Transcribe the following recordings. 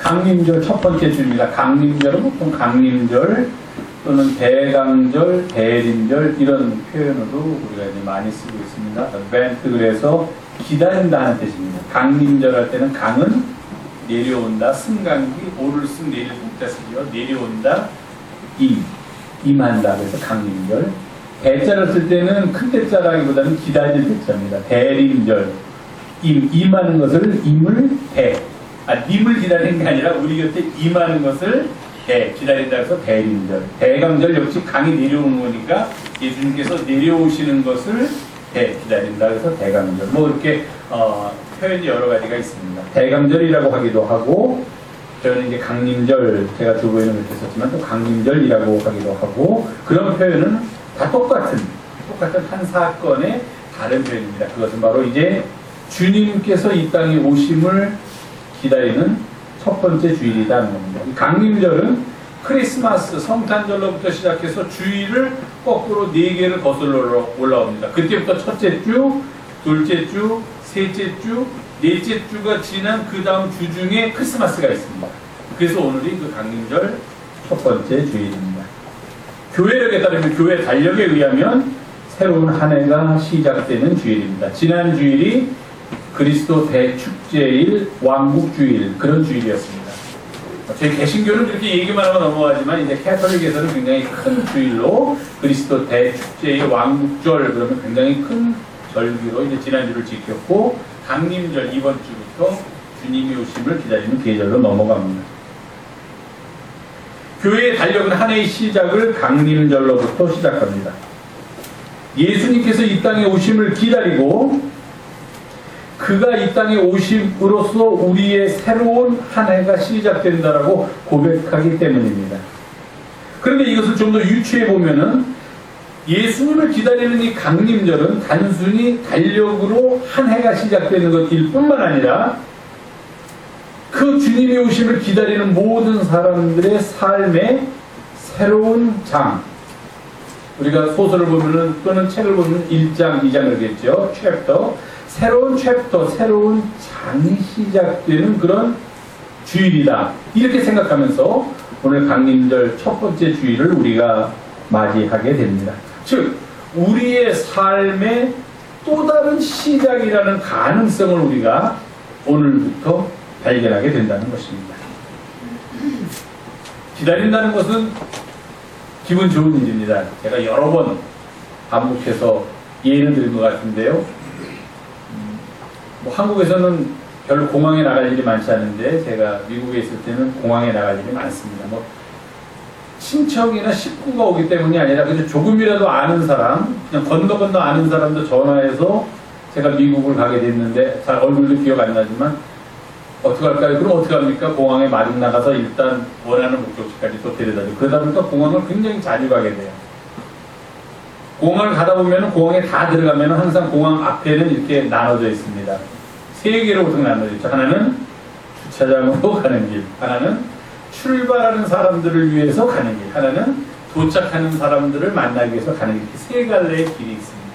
강림절 첫 번째 주입니다. 강림절은 보통 강림절 또는 대강절, 대림절 이런 표현으로 우리가 이제 많이 쓰고 있습니다. advent 그래서 기다린다 하는 뜻입니다. 강림절 할 때는 강은 내려온다, 승강기, 오를 승 내릴 국자 쓰기요 내려온다, 임, 임한다. 그래서 강림절. 대자를 쓸 때는 큰 대자라기보다는 기다릴 대자입니다. 대림절, 임, 임하는 것을 임을 대. 아, 님을 기다리는 게 아니라 우리 곁에 임하는 것을 대, 기다린다 해서 대림절. 대강절 역시 강이 내려오는 거니까 예수님께서 내려오시는 것을 대, 기다린다 해서 대강절. 뭐 이렇게 어, 표현이 여러 가지가 있습니다. 대강절이라고 하기도 하고 저는 이제 강림절 제가 두 번이나 이렇게 썼지만 또 강림절이라고 하기도 하고 그런 표현은 다 똑같은 똑같은 한 사건의 다른 표현입니다. 그것은 바로 이제 주님께서 이 땅에 오심을 기다리는 첫 번째 주일이라는 겁니다. 이 강림절은 크리스마스 성탄절로부터 시작해서 주일을 거꾸로 네 개를 거슬러 올라옵니다. 그때부터 첫째 주, 둘째 주, 셋째 주, 넷째 주가 지난 그 다음 주 중에 크리스마스가 있습니다. 그래서 오늘이 그 강림절 첫 번째 주일입니다. 교회력에 따르면 교회 달력에 의하면 새로운 한 해가 시작되는 주일입니다. 지난 주일이 그리스도 대축제일 왕국주일 그런 주일이었습니다. 저희 개신교는 그렇게 얘기만 하면 넘어가지만 이제 캐톨릭에서는 굉장히 큰 주일로 그리스도 대축제의 왕국절 그러면 굉장히 큰 절기로 이제 지난주를 지켰고 강림절 이번 주부터 주님이 오심을 기다리는 계절로 넘어갑니다. 교회의 달력은 한 해의 시작을 강림절로부터 시작합니다. 예수님께서 이 땅에 오심을 기다리고 그가 이 땅에 오심으로써 우리의 새로운 한 해가 시작된다라고 고백하기 때문입니다. 그런데 이것을 좀 더 유추해 보면은 예수님을 기다리는 이 강림절은 단순히 달력으로 한 해가 시작되는 것일 뿐만 아니라 그 주님의 오심을 기다리는 모든 사람들의 삶의 새로운 장. 우리가 소설을 보면은 또는 책을 보면 1장, 2장을 겠죠. 챕터. 새로운 챕터, 새로운 장이 시작되는 그런 주일이다. 이렇게 생각하면서 오늘 강림절 첫 번째 주일을 우리가 맞이하게 됩니다. 즉, 우리의 삶의 또 다른 시작이라는 가능성을 우리가 오늘부터 발견하게 된다는 것입니다. 기다린다는 것은 기분 좋은 일입니다. 제가 여러 번 반복해서 예를 드린 것 같은데요. 뭐 한국에서는 별로 공항에 나갈 일이 많지 않은데 제가 미국에 있을 때는 공항에 나갈 일이 많습니다. 뭐 친척이나 식구가 오기 때문이 아니라 그냥 조금이라도 아는 사람, 그냥 건너 건너 아는 사람도 전화해서 제가 미국을 가게 됐는데 잘 얼굴도 기억 안 나지만 어떻게 할까요? 그럼 어떻게 합니까? 공항에 마중 나가서 일단 원하는 목적지까지 또 데려다주고 그러다 보니까 공항을 굉장히 자주 가게 돼요. 공항을 가다 보면 공항에 다 들어가면 항상 공항 앞에는 이렇게 나눠져 있습니다. 세 개로 보통 나눠져 있죠. 하나는 주차장으로 가는 길, 하나는 출발하는 사람들을 위해서 가는 길, 하나는 도착하는 사람들을 만나기 위해서 가는 길, 세 갈래의 길이 있습니다.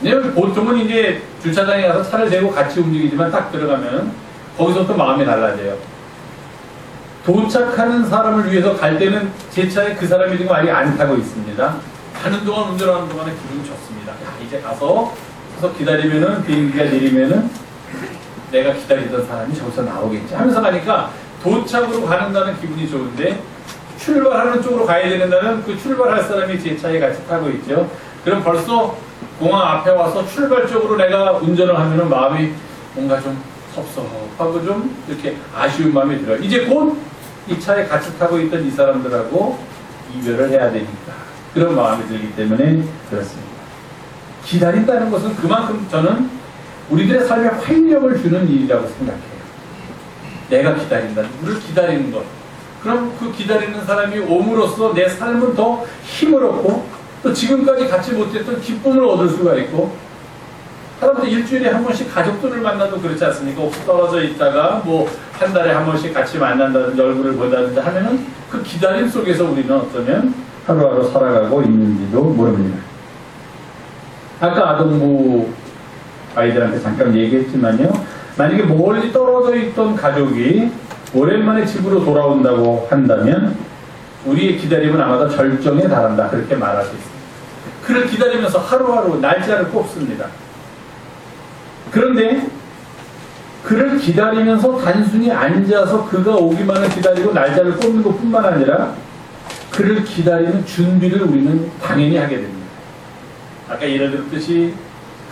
근데 보통은 이제 주차장에 가서 차를 대고 같이 움직이지만 딱 들어가면 거기서 또 마음이 달라져요. 도착하는 사람을 위해서 갈 때는 제 차에 그 사람이 지금 아직 안 타고 있습니다. 가는 동안 운전하는 동안에 기분이 좋습니다. 야, 이제 가서 가서 기다리면은 비행기가 내리면은 내가 기다리던 사람이 저기서 나오겠지 하면서 가니까 도착으로 가는다는 기분이 좋은데 출발하는 쪽으로 가야 되는다는 그 출발할 사람이 제 차에 같이 타고 있죠. 그럼 벌써 공항 앞에 와서 출발 쪽으로 내가 운전을 하면은 마음이 뭔가 좀 섭섭하고 좀 이렇게 아쉬운 마음이 들어요. 이제 곧 이 차에 같이 타고 있던 이 사람들하고 이별을 해야 되니까 그런 마음이 들기 때문에 그렇습니다. 기다린다는 것은 그만큼 저는 우리들의 삶에 활력을 주는 일이라고 생각해요. 내가 기다린다. 우리를 기다리는 것. 그럼 그 기다리는 사람이 옴으로써 내 삶은 더 힘을 얻고 또 지금까지 갖지 못했던 기쁨을 얻을 수가 있고 사람들 일주일에 한 번씩 가족들을 만나도 그렇지 않습니까? 떨어져 있다가 뭐 한 달에 한 번씩 같이 만난다든지 얼굴을 본다든지 하면은 그 기다림 속에서 우리는 어쩌면 하루하루 살아가고 있는지도 모릅니다. 아까 아동부 아이들한테 잠깐 얘기했지만요. 만약에 멀리 떨어져 있던 가족이 오랜만에 집으로 돌아온다고 한다면 우리의 기다림은 아마도 절정에 달한다. 그렇게 말할 수 있습니다. 그를 기다리면서 하루하루 날짜를 꼽습니다. 그런데 그를 기다리면서 단순히 앉아서 그가 오기만을 기다리고 날짜를 꼽는 것 뿐만 아니라 그를 기다리는 준비를 우리는 당연히 하게 됩니다. 아까 예를 들었듯이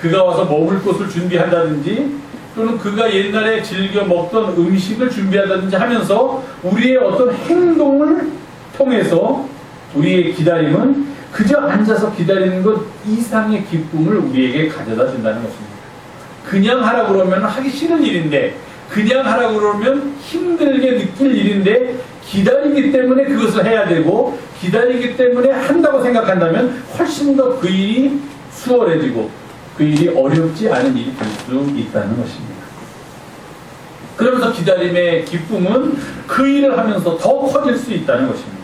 그가 와서 먹을 곳을 준비한다든지 또는 그가 옛날에 즐겨 먹던 음식을 준비한다든지 하면서 우리의 어떤 행동을 통해서 우리의 기다림은 그저 앉아서 기다리는 것 이상의 기쁨을 우리에게 가져다 준다는 것입니다. 그냥 하라고 그러면 하기 싫은 일인데 그냥 하라고 그러면 힘들게 느낄 일인데 기다리기 때문에 그것을 해야 되고 기다리기 때문에 한다고 생각한다면 훨씬 더 그 일이 수월해지고 그 일이 어렵지 않은 일이 될 수 있다는 것입니다. 그러면서 기다림의 기쁨은 그 일을 하면서 더 커질 수 있다는 것입니다.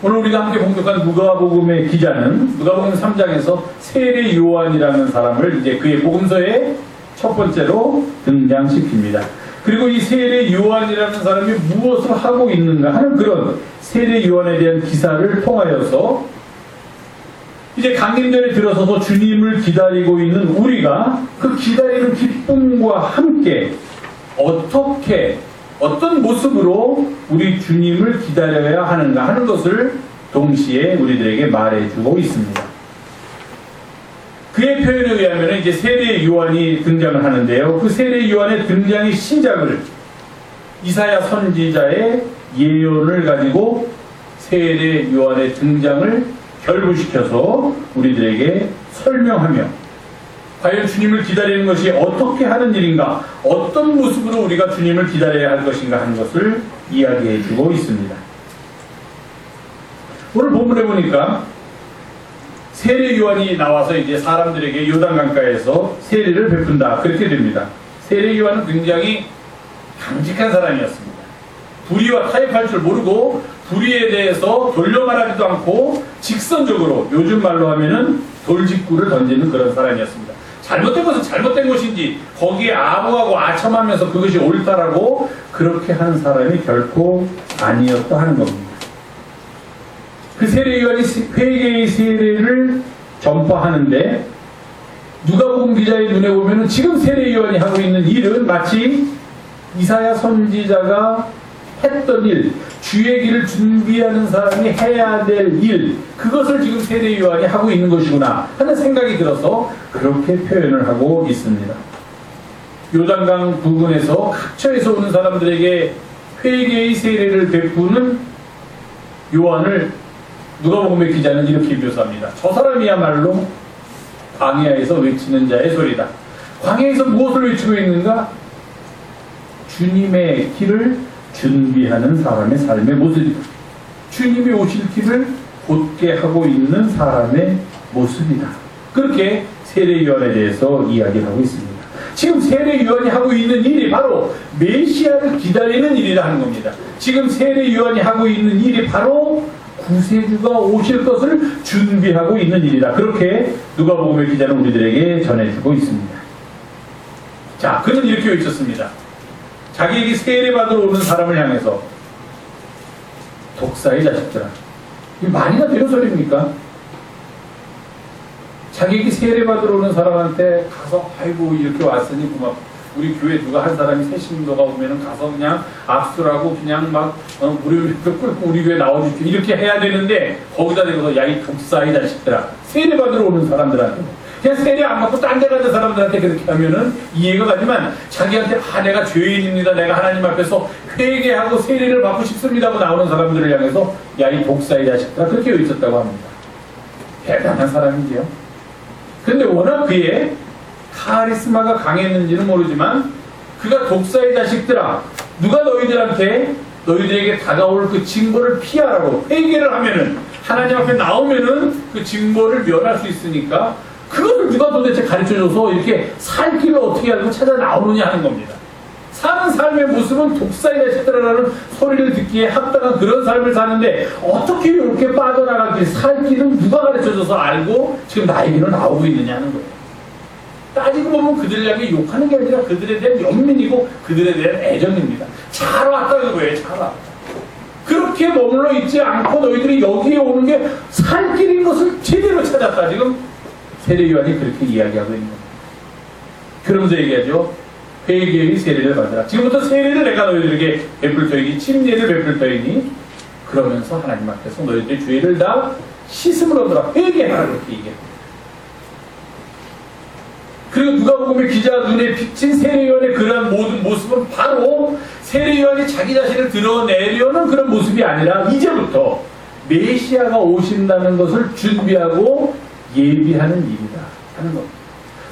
오늘 우리가 함께 봉독한 누가복음의 기자는 누가복음 3장에서 세례 요한이라는 사람을 이제 그의 복음서의 첫 번째로 등장시킵니다. 그리고 이 세례 요한이라는 사람이 무엇을 하고 있는가 하는 그런 세례 요한에 대한 기사를 통하여서 이제 강림전에 들어서서 주님을 기다리고 있는 우리가 그 기다리는 기쁨과 함께 어떻게 어떤 모습으로 우리 주님을 기다려야 하는가 하는 것을 동시에 우리들에게 말해주고 있습니다. 그의 표현에 의하면 이제 세례 요한이 등장을 하는데요. 그 세례 요한의 등장의 시작을 이사야 선지자의 예언을 가지고 세례 요한의 등장을 결부시켜서 우리들에게 설명하며 과연 주님을 기다리는 것이 어떻게 하는 일인가, 어떤 모습으로 우리가 주님을 기다려야 할 것인가 하는 것을 이야기해 주고 있습니다. 오늘 본문에 보니까 세례 요한이 나와서 이제 사람들에게 요단 강가에서 세례를 베푼다. 그렇게 됩니다. 세례 요한은 굉장히 강직한 사람이었습니다. 불의와 타협할 줄 모르고 불의에 대해서 돌려 말하지도 않고 직선적으로 요즘 말로 하면은 돌직구를 던지는 그런 사람이었습니다. 잘못된 것은 잘못된 것인지 거기에 아부하고 아첨하면서 그것이 옳다라고 그렇게 하는 사람이 결코 아니었다 하는 겁니다. 그 세례요한이 회개의 세례를 전파하는데 누가복음 기자의 눈에 보면은 지금 세례요한이 하고 있는 일은 마치 이사야 선지자가 했던 일, 주의 길을 준비하는 사람이 해야 될 일, 그것을 지금 세례 요한이 하고 있는 것이구나 하는 생각이 들어서 그렇게 표현을 하고 있습니다. 요단강 부근에서 각처에서 오는 사람들에게 회개의 세례를 베푸는 요한을 누가복음의 기자는 이렇게 묘사합니다. 저 사람이야말로 광야에서 외치는 자의 소리다. 광야에서 무엇을 외치고 있는가? 주님의 길을 준비하는 사람의 삶의 모습이다. 주님이 오실 길을 곧게 하고 있는 사람의 모습이다. 그렇게 세례요한에 대해서 이야기를 하고 있습니다. 지금 세례요한이 하고 있는 일이 바로 메시아를 기다리는 일이라 하는 겁니다. 지금 세례요한이 하고 있는 일이 바로 구세주가 오실 것을 준비하고 있는 일이다. 그렇게 누가복음의 기자는 우리들에게 전해주고 있습니다. 자, 그는 이렇게 외쳤습니다. 자기에게 세례 받으러 오는 사람을 향해서 독사의 자식들아 이게 말이나 되는 소리입니까? 자기에게 세례 받으러 오는 사람한테 가서 아이고 이렇게 왔으니 고맙 우리 교회 누가 한 사람이 새 신도가 오면은 가서 그냥 악수를 하고 그냥 막 어, 우리 끌고 우리 교회 나오지 이렇게 해야 되는데 거기다 대고서 야이 독사의 자식들아 세례 받으러 오는 사람들한테 그냥 세례 안 받고 딴 데 가는 사람들한테 그렇게 하면은 이해가 가지만 자기한테 아 내가 죄인입니다. 내가 하나님 앞에서 회개하고 세례를 받고 싶습니다 하고 나오는 사람들을 향해서 야 이 독사의 자식들아 그렇게 외쳤다고 합니다. 대단한 사람이지요. 근데 워낙 그의 카리스마가 강했는지는 모르지만 그가 독사의 자식들아 누가 너희들한테 너희들에게 다가올 그 징벌을 피하라고 회개를 하면은 하나님 앞에 나오면은 그 징벌을 면할 수 있으니까 그거를 누가 도대체 가르쳐줘서 이렇게 살 길을 어떻게 알고 찾아 나오느냐 하는 겁니다. 사는 삶의 모습은 독사의 자식들이라는 소리를 듣기에 합당한 그런 삶을 사는데 어떻게 이렇게 빠져나가길 살 길은 누가 가르쳐줘서 알고 지금 나에게로 나오고 있느냐 하는 거예요. 따지고 보면 향해 욕하는 게 아니라 그들에 대한 연민이고 그들에 대한 애정입니다. 잘 왔다 그거예요. 잘 왔다. 그렇게 머물러 있지 않고 너희들이 여기에 오는 게 살길인 것을 제대로 찾았다. 지금 세례요한이 그렇게 이야기하고 있는 겁니다. 그러면서 얘기하죠. 회개의 세례를 받으라. 지금부터 세례를 내가 너희들에게 베풀 터이니 침례를 베풀 터이니 그러면서 하나님 앞에서 너희들의 죄를 다 씻음을 얻으라. 회개하라 그렇게 얘기합니다. 그리고 누가복음의 기자 눈에 비친 세례요한의 그러한 모든 모습은 바로 세례요한이 자기 자신을 드러내려는 그런 모습이 아니라 이제부터 메시아가 오신다는 것을 준비하고 예비하는 일이다 하는 겁니다.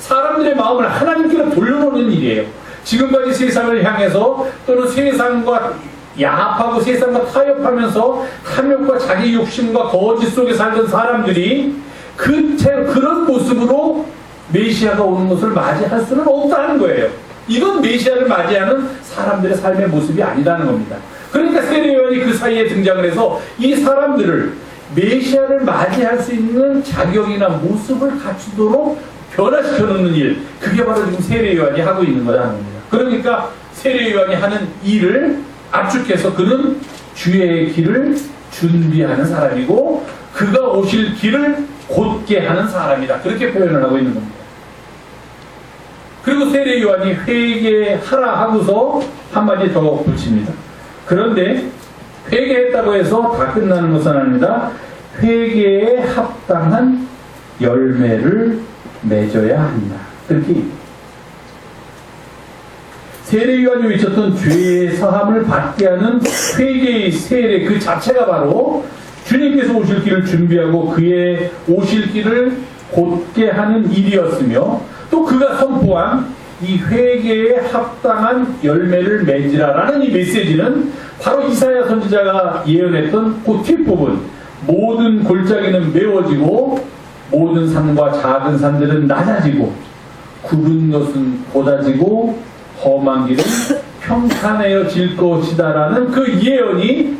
사람들의 마음을 하나님께로 돌려놓는 일이에요. 지금까지 세상을 향해서 또는 세상과 야합하고 세상과 타협하면서 탐욕과 자기 욕심과 거짓 속에 살던 사람들이 그, 채- 그런 모습으로 메시아가 오는 것을 맞이할 수는 없다는 거예요. 이건 메시아를 맞이하는 사람들의 삶의 모습이 아니라는 겁니다. 그러니까 세례요한이 그 사이에 등장을 해서 이 사람들을 메시아를 맞이할 수 있는 자격이나 모습을 갖추도록 변화시켜 놓는 일, 그게 바로 지금 세례요한이 하고 있는 거라는 겁니다. 그러니까 세례요한이 하는 일을 압축해서 그는 주의 길을 준비하는 사람이고 그가 오실 길을 곧게 하는 사람이다. 그렇게 표현을 하고 있는 겁니다. 그리고 세례 요한이 회개하라 하고서 한마디 더 붙입니다. 그런데 회개했다고 해서 다 끝나는 것은 아닙니다. 회개에 합당한 열매를 맺어야 한다. 그렇게. 세례 요한이 외쳤던 죄의 사함을 받게 하는 회개의 세례 그 자체가 바로 주님께서 오실 길을 준비하고 그의 오실 길을 곧게 하는 일이었으며 또 그가 선포한 이 회개에 합당한 열매를 맺으라라는 이 메시지는 바로 이사야 선지자가 예언했던 그 뒷부분 모든 골짜기는 메워지고 모든 산과 작은 산들은 낮아지고 굽은 것은 쏟아지고 험한 길은 평탄해질 것이다라는 그 예언이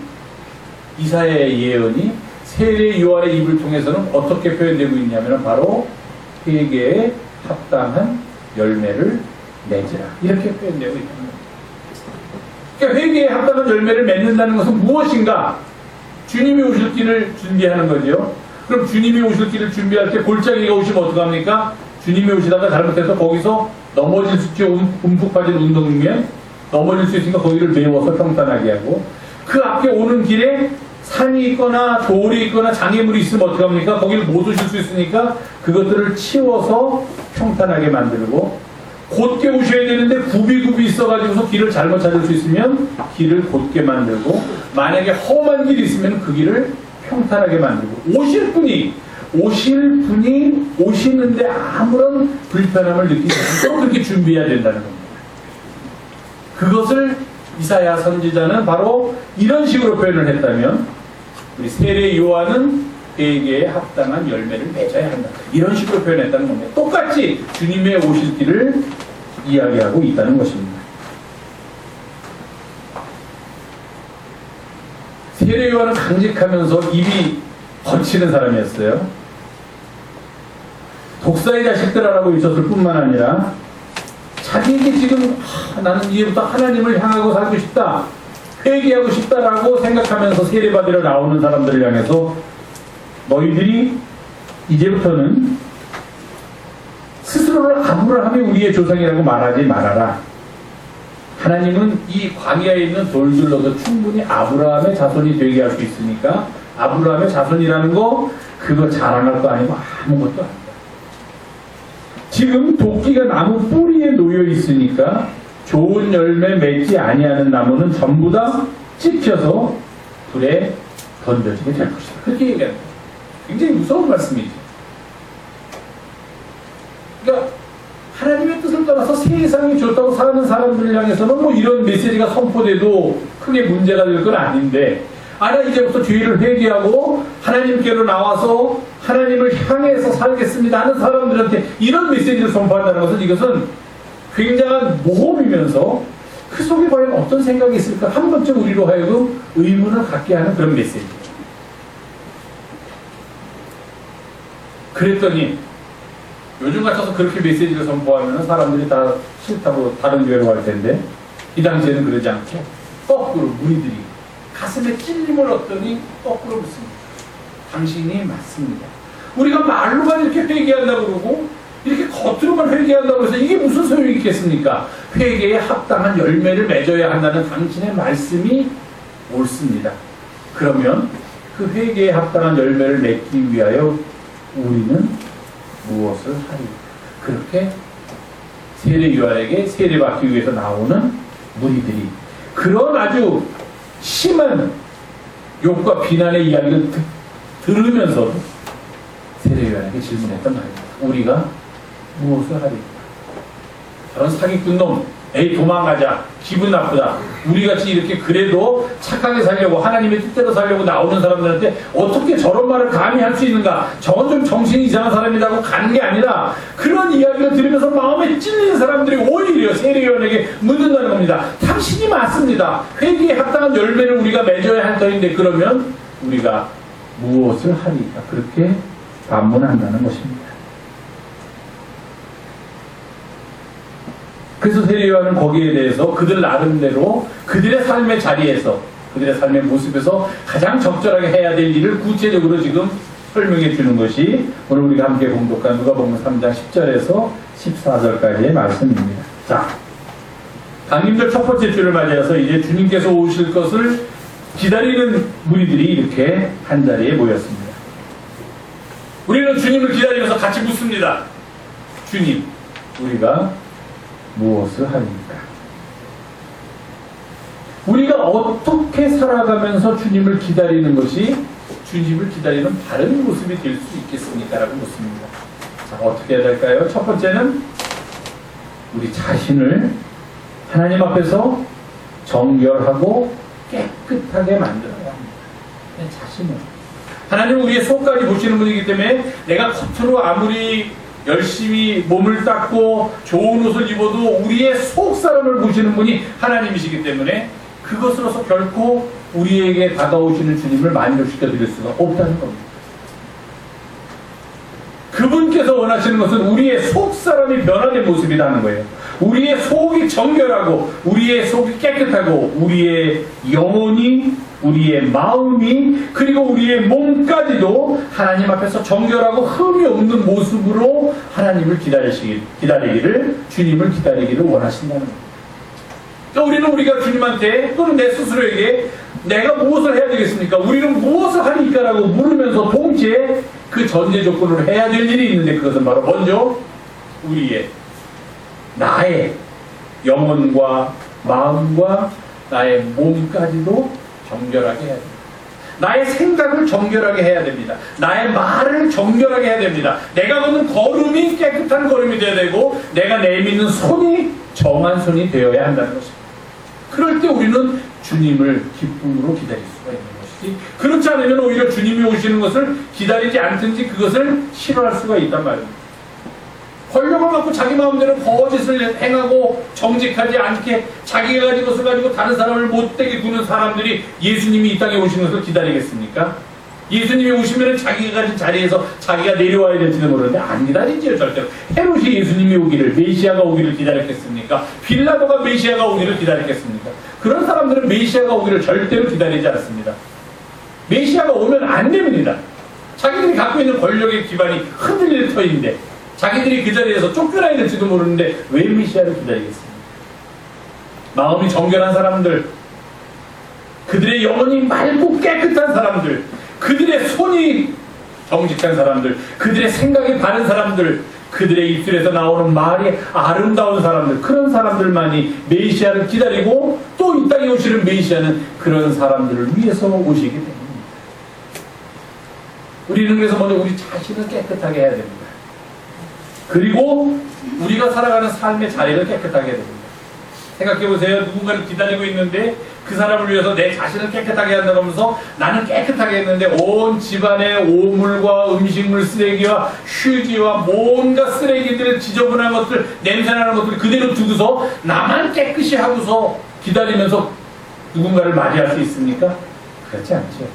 이사야의 예언이 세례 요한의 입을 통해서는 어떻게 표현되고 있냐면 바로 회개에 합당한 열매를 맺으라 이렇게 표현되고 있는 겁니다. 그러니까 회개에 합당한 열매를 맺는다는 것은 무엇인가? 주님이 오실 길을 준비하는 거죠. 그럼 주님이 오실 길을 준비할 때 골짜기가 오시면 어떡합니까? 주님이 오시다가 잘못해서 거기서 넘어질 수 있죠. 움- 움푹 빠진 운동이면 넘어질 수 있으니까 거기를 메워서 평탄하게 하고 그 앞에 오는 길에 산이 있거나 돌이 있거나 장애물이 있으면 어떡합니까? 거기를 못 오실 수 있으니까 그것들을 치워서 평탄하게 만들고 곧게 오셔야 되는데 굽이굽이 있어가지고서 길을 잘못 찾을 수 있으면 길을 곧게 만들고 만약에 험한 길이 있으면 그 길을 평탄하게 만들고 오실 분이 오실 분이 오시는데 아무런 불편함을 느끼지 않도록 그렇게 준비해야 된다는 겁니다. 그것을 이사야 선지자는 바로 이런 식으로 표현을 했다면 우리 세례 요한은 회개에 합당한 열매를 맺어야 한다. 이런 식으로 표현했다는 겁니다. 똑같이 주님의 오실 길을 이야기하고 있다는 것입니다. 세례 요한은 강직하면서 입이 거치는 사람이었어요. 독사의 자식들아라고 있었을 뿐만 아니라 자기에게 지금 하, 나는 이제부터 하나님을 향하고 살고 싶다. 회개하고 싶다라고 생각하면서 세례받으러 나오는 사람들을 향해서 너희들이 이제부터는 스스로를 아브라함이 우리의 조상이라고 말하지 말아라. 하나님은 이 광야에 있는 돌들로도 충분히 아브라함의 자손이 되게 할 수 있으니까 아브라함의 자손이라는 거 그거 자랑할 거 아니고 아무것도 아니다. 지금 도끼가 나무 뿌리에 놓여 있으니까 좋은 열매 맺지 아니하는 나무는 전부 다 찍혀서 불에 던져지게 될 것이다. 그렇게 얘기합니다. 굉장히 무서운 말씀이죠. 그러니까 하나님의 뜻을 따라서 세상이 좋다고 사는 사람들을 향해서는 뭐 이런 메시지가 선포돼도 크게 문제가 될 건 아닌데 아나 이제부터 죄를 회개하고 하나님께로 나와서 하나님을 향해서 살겠습니다 하는 사람들한테 이런 메시지를 선포한다는 것은 이것은 굉장한 모험이면서 그 속에 과연 어떤 생각이 있을까 한 번쯤 우리로 하여금 의문을 갖게 하는 그런 메시지입니다. 그랬더니 요즘 같아서 그렇게 메시지를 선포하면 사람들이 다 싫다고 다른 교회로 갈 텐데 이 당시에는 그러지 않고 거꾸로 무리들이 가슴에 찔림을 얻더니 거꾸로 묻습니다. 당신이 맞습니다. 우리가 말로만 이렇게 회개한다고 그러고 이렇게 겉으로만 회개한다고 해서 이게 무슨 소용이 있겠습니까? 회개에 합당한 열매를 맺어야 한다는 당신의 말씀이 옳습니다. 그러면 그 회개에 합당한 열매를 맺기 위하여 우리는 무엇을 하리? 그렇게 세례 요한에게 세례받기 위해서 나오는 무리들이 그런 아주 심한 욕과 비난의 이야기를 듣, 들으면서도 세례 요한에게 질문했단 말입니다. 우리가 무엇을 하리? 사기꾼 놈, 에이 도망가자, 기분 나쁘다. 우리 같이 이렇게 그래도 착하게 살려고 하나님의 뜻대로 살려고 나오는 사람들한테 어떻게 저런 말을 감히 할 수 있는가? 저건 좀 정신이 이상한 사람이라고 가는 게 아니라 그런 이야기를 들으면서 마음에 찔리는 사람들이 오히려 세례요원에게 묻는다는 겁니다. 당신이 맞습니다. 회개에 합당한 열매를 우리가 맺어야 할 터인데 그러면 우리가 무엇을 하리까? 그렇게 반문한다는 것입니다. 그래서 세례요한은 거기에 대해서 그들 나름대로 그들의 삶의 자리에서 그들의 삶의 모습에서 가장 적절하게 해야 될 일을 구체적으로 지금 설명해 주는 것이 오늘 우리가 함께 공독한 누가복음 3장 10절에서 14절까지의 말씀입니다. 자, 강림절 첫 번째 주를 맞이해서 이제 주님께서 오실 것을 기다리는 무리들이 이렇게 한 자리에 모였습니다. 우리는 주님을 기다리면서 같이 묻습니다. 주님, 우리가 무엇을 하니까? 우리가 어떻게 살아가면서 주님을 기다리는 것이 주님을 기다리는 바른 모습이 될 수 있겠습니까? 라고 묻습니다. 자, 어떻게 해야 될까요? 첫 번째는 우리 자신을 하나님 앞에서 정결하고 깨끗하게 만들어야 합니다. 내 자신을. 하나님은 우리의 속까지 보시는 분이기 때문에 내가 겉으로 아무리 열심히 몸을 닦고 좋은 옷을 입어도 우리의 속 사람을 보시는 분이 하나님이시기 때문에 그것으로서 결코 우리에게 다가오시는 주님을 만족시켜 드릴 수가 없다는 겁니다. 그분께서 원하시는 것은 우리의 속 사람이 변화된 모습이라는 거예요. 우리의 속이 정결하고 우리의 속이 깨끗하고 우리의 영혼이 우리의 마음이 그리고 우리의 몸까지도 하나님 앞에서 정결하고 흠이 없는 모습으로 하나님을 기다리시기 기다리기를 주님을 기다리기를 원하신다는 겁니다. 또 우리는 우리가 주님한테 또는 내 스스로에게 내가 무엇을 해야 되겠습니까? 우리는 무엇을 하니까라고 물으면서 동시에 그 전제 조건으로 해야 될 일이 있는데 그것은 바로 먼저 우리의 나의 영혼과 마음과 나의 몸까지도 정결하게 해야 됩니다. 나의 생각을 정결하게 해야 됩니다. 나의 말을 정결하게 해야 됩니다. 내가 걷는 걸음이 깨끗한 걸음이 되어야 되고 내가 내미는 손이 정한 손이 되어야 한다는 것입니다. 그럴 때 우리는 주님을 기쁨으로 기다릴 수가 있는 것이지 그렇지 않으면 오히려 주님이 오시는 것을 기다리지 않든지 그것을 싫어할 수가 있단 말입니다. 권력을 갖고 자기 마음대로 거짓을 행하고 정직하지 않게 자기가 가진 것을 가지고 다른 사람을 못되게 구는 사람들이 예수님이 이 땅에 오시는 것을 기다리겠습니까? 예수님이 오시면 자기가 가진 자리에서 자기가 내려와야 될지도 모르는데 안 기다리지요 절대로 헤롯이 예수님이 오기를 메시아가 오기를 기다렸겠습니까? 빌라도가 메시아가 오기를 기다렸겠습니까? 그런 사람들은 메시아가 오기를 절대로 기다리지 않습니다. 메시아가 오면 안 됩니다. 자기들이 갖고 있는 권력의 기반이 흔들릴 터인데 자기들이 그 자리에서 쫓겨나야 될지도 모르는데 왜 메시아를 기다리겠습니까? 마음이 정결한 사람들, 그들의 영혼이 맑고 깨끗한 사람들, 그들의 손이 정직한 사람들, 그들의 생각이 바른 사람들, 그들의 입술에서 나오는 말이 아름다운 사람들, 그런 사람들만이 메시아를 기다리고 또 이 땅에 오시는 메시아는 그런 사람들을 위해서 오시기 때문입니다. 우리는 그래서 먼저 우리 자신을 깨끗하게 해야 됩니다. 그리고 우리가 살아가는 삶의 자리를 깨끗하게 해야 됩니다. 생각해 보세요. 누군가를 기다리고 있는데 그 사람을 위해서 내 자신을 깨끗하게 한다고 하면서 나는 깨끗하게 했는데 온 집안의 오물과 음식물 쓰레기와 휴지와 뭔가 쓰레기들 지저분한 것들 냄새나는 것들 그대로 두고서 나만 깨끗이 하고서 기다리면서 누군가를 맞이할 수 있습니까? 그렇지 않죠.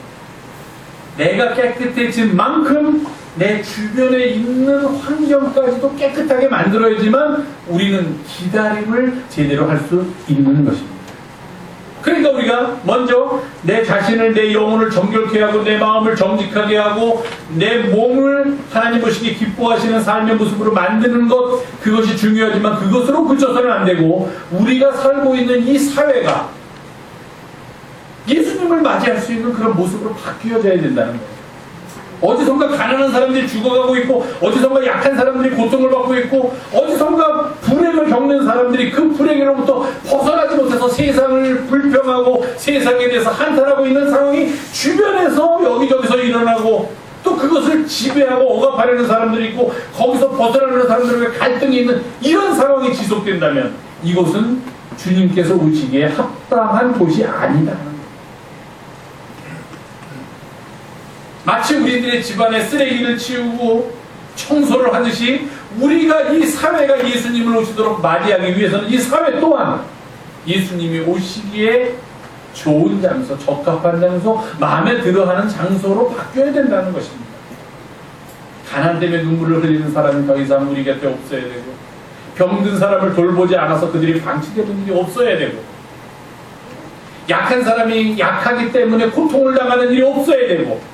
내가 깨끗해진 만큼 내 주변에 있는 환경까지도 깨끗하게 만들어야지만 우리는 기다림을 제대로 할 수 있는 것입니다. 그러니까 우리가 먼저 내 자신을 내 영혼을 정결케 하고 내 마음을 정직하게 하고 내 몸을 하나님 보시기 기뻐하시는 삶의 모습으로 만드는 것 그것이 중요하지만 그것으로 그쳐서는 안 되고 우리가 살고 있는 이 사회가 예수님을 맞이할 수 있는 그런 모습으로 바뀌어져야 된다는 거예요. 어디선가 가난한 사람들이 죽어가고 있고 어디선가 약한 사람들이 고통을 받고 있고 어디선가 불행을 겪는 사람들이 그 불행으로부터 벗어나지 못해서 세상을 불평하고 세상에 대해서 한탄하고 있는 상황이 주변에서 여기저기서 일어나고 또 그것을 지배하고 억압하려는 사람들이 있고 거기서 벗어나려는 사람들에게 갈등이 있는 이런 상황이 지속된다면 이곳은 주님께서 오시기에 합당한 곳이 아니다. 마치 우리들의 집안에 쓰레기를 치우고 청소를 하듯이 우리가 이 사회가 예수님을 오시도록 맞이하기 위해서는 이 사회 또한 예수님이 오시기에 좋은 장소, 적합한 장소, 마음에 들어하는 장소로 바뀌어야 된다는 것입니다. 가난 때문에 눈물을 흘리는 사람이 더 이상 우리 곁에 없어야 되고 병든 사람을 돌보지 않아서 그들이 방치되는 일이 없어야 되고 약한 사람이 약하기 때문에 고통을 당하는 일이 없어야 되고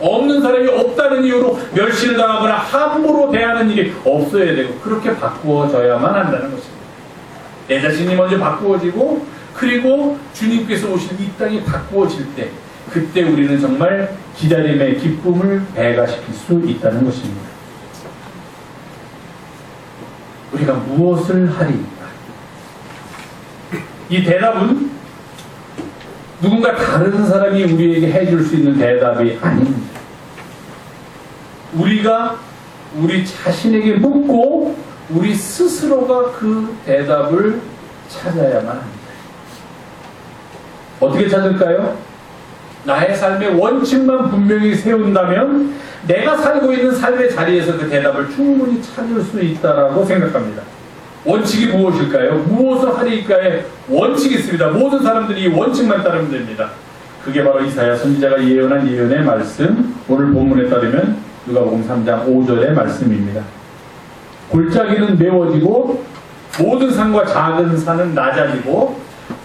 없는 사람이 없다는 이유로 멸시를 당하거나 함부로 대하는 일이 없어야 되고 그렇게 바꾸어져야만 한다는 것입니다. 내 자신이 먼저 바꾸어지고 그리고 주님께서 오신 이 땅이 바꾸어질 때 그때 우리는 정말 기다림의 기쁨을 배가시킬 수 있다는 것입니다. 우리가 무엇을 하리까? 이 대답은 누군가 다른 사람이 우리에게 해줄 수 있는 대답이 아닙니다. 우리가 우리 자신에게 묻고 우리 스스로가 그 대답을 찾아야만 합니다. 어떻게 찾을까요? 나의 삶의 원칙만 분명히 세운다면 내가 살고 있는 삶의 자리에서 그 대답을 충분히 찾을 수 있다라고 생각합니다. 원칙이 무엇일까요? 무엇을 하리까의 원칙이 있습니다. 모든 사람들이 이 원칙만 따르면 됩니다. 그게 바로 이사야 선지자가 예언한 예언의 말씀, 오늘 본문에 따르면 누가복음 3장 5절의 말씀입니다. 골짜기는 메워지고 모든 산과 작은 산은 낮아지고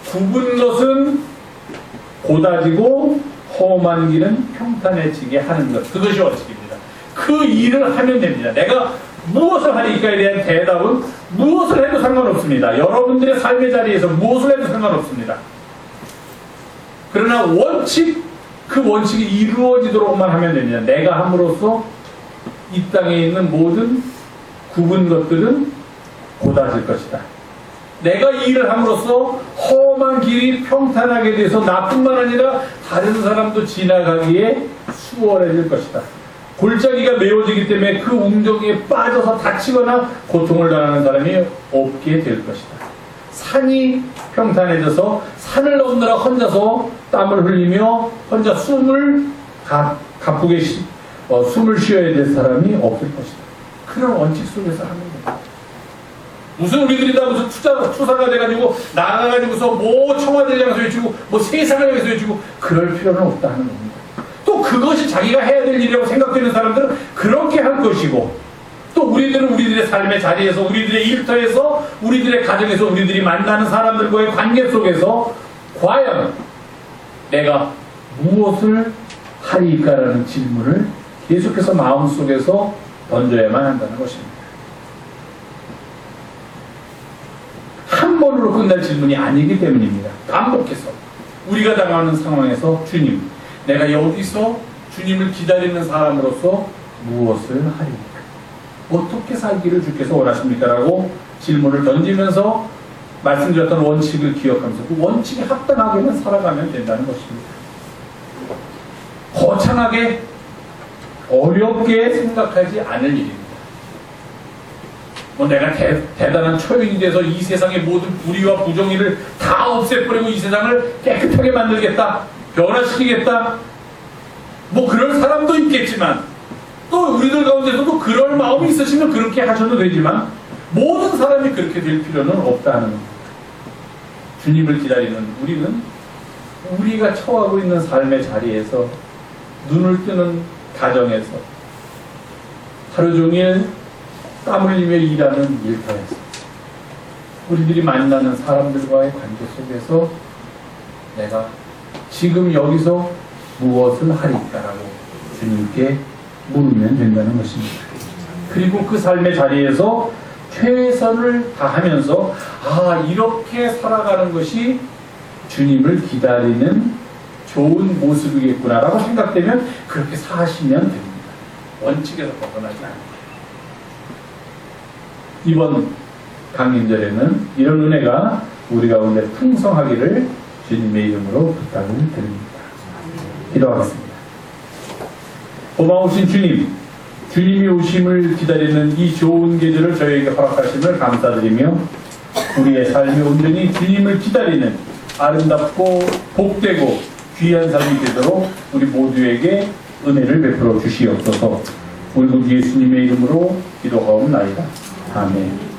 굽은 것은 고다지고 험한 길은 평탄해지게 하는 것 그것이 원칙입니다. 그 일을 하면 됩니다. 내가 무엇을 하니까에 대한 대답은 무엇을 해도 상관없습니다. 여러분들의 삶의 자리에서 무엇을 해도 상관없습니다. 그러나 원칙, 그 원칙이 이루어지도록만 하면 됩니다. 내가 함으로써 이 땅에 있는 모든 굽은 것들은 고다질 것이다. 내가 이 일을 함으로써 험한 길이 평탄하게 돼서 나뿐만 아니라 다른 사람도 지나가기에 수월해질 것이다. 골짜기가 메워지기 때문에 그 웅덩이에 빠져서 다치거나 고통을 당하는 사람이 없게 될 것이다. 산이 평탄해져서 산을 넘느라 혼자서 땀을 흘리며 혼자 숨을 가, 가쁘게 쉬, 어, 숨을 쉬어야 될 사람이 없을 것이다. 그런 원칙 속에서 하는 거다. 무슨 우리들이 다 무슨 투자, 투사가 돼가지고 나가가지고서 뭐 청와대를 향해서 외치고 뭐 세상을 향해서 외치고 그럴 필요는 없다는 겁니다. 또 그것이 자기가 해야 될 일이라고 생각되는 사람들은 그렇게 할 것이고 또 우리들은 우리들의 삶의 자리에서 우리들의 일터에서 우리들의 가정에서 우리들이 만나는 사람들과의 관계 속에서 과연 내가 무엇을 하리까라는 질문을 계속해서 마음속에서 던져야만 한다는 것입니다. 한 번으로 끝날 질문이 아니기 때문입니다. 반복해서 우리가 당하는 상황에서 주님, 내가 여기서 주님을 기다리는 사람으로서 무엇을 하리까? 어떻게 살기를 주께서 원하십니까? 라고 질문을 던지면서 말씀드렸던 원칙을 기억하면서 그 원칙에 합당하게만 살아가면 된다는 것입니다. 거창하게 어렵게 생각하지 않을 일입니다. 뭐 내가 대, 대단한 초인이 돼서 이 세상의 모든 불의와 부정의를 다 없애버리고 이 세상을 깨끗하게 만들겠다. 변화시키겠다. 뭐 그럴 사람도 있겠지만 또 우리들 가운데서도 그럴 마음이 있으시면 그렇게 하셔도 되지만 모든 사람이 그렇게 될 필요는 없다는. 주님을 기다리는 우리는 우리가 처하고 있는 삶의 자리에서 눈을 뜨는 가정에서 하루 종일 땀 흘리며 일하는 일터에서 우리들이 만나는 사람들과의 관계 속에서 내가 지금 여기서 무엇을 하리까라고 주님께 물으면 된다는 것입니다. 그리고 그 삶의 자리에서 최선을 다하면서 아 이렇게 살아가는 것이 주님을 기다리는 좋은 모습이겠구나라고 생각되면 그렇게 사시면 됩니다. 원칙에서 벗어나지 않고 이번 강림절에는 이런 은혜가 우리 가운데 풍성하기를 주님의 이름으로 부탁을 드립니다. 기도하겠습니다. 고마우신 주님, 주님이 오심을 기다리는 이 좋은 계절을 저희에게 허락하심을 감사드리며 우리의 삶이 온전히 주님을 기다리는 아름답고 복되고 귀한 삶이 되도록 우리 모두에게 은혜를 베풀어 주시옵소서. 우리 구 예수님의 이름으로 기도하옵나이다. 아멘.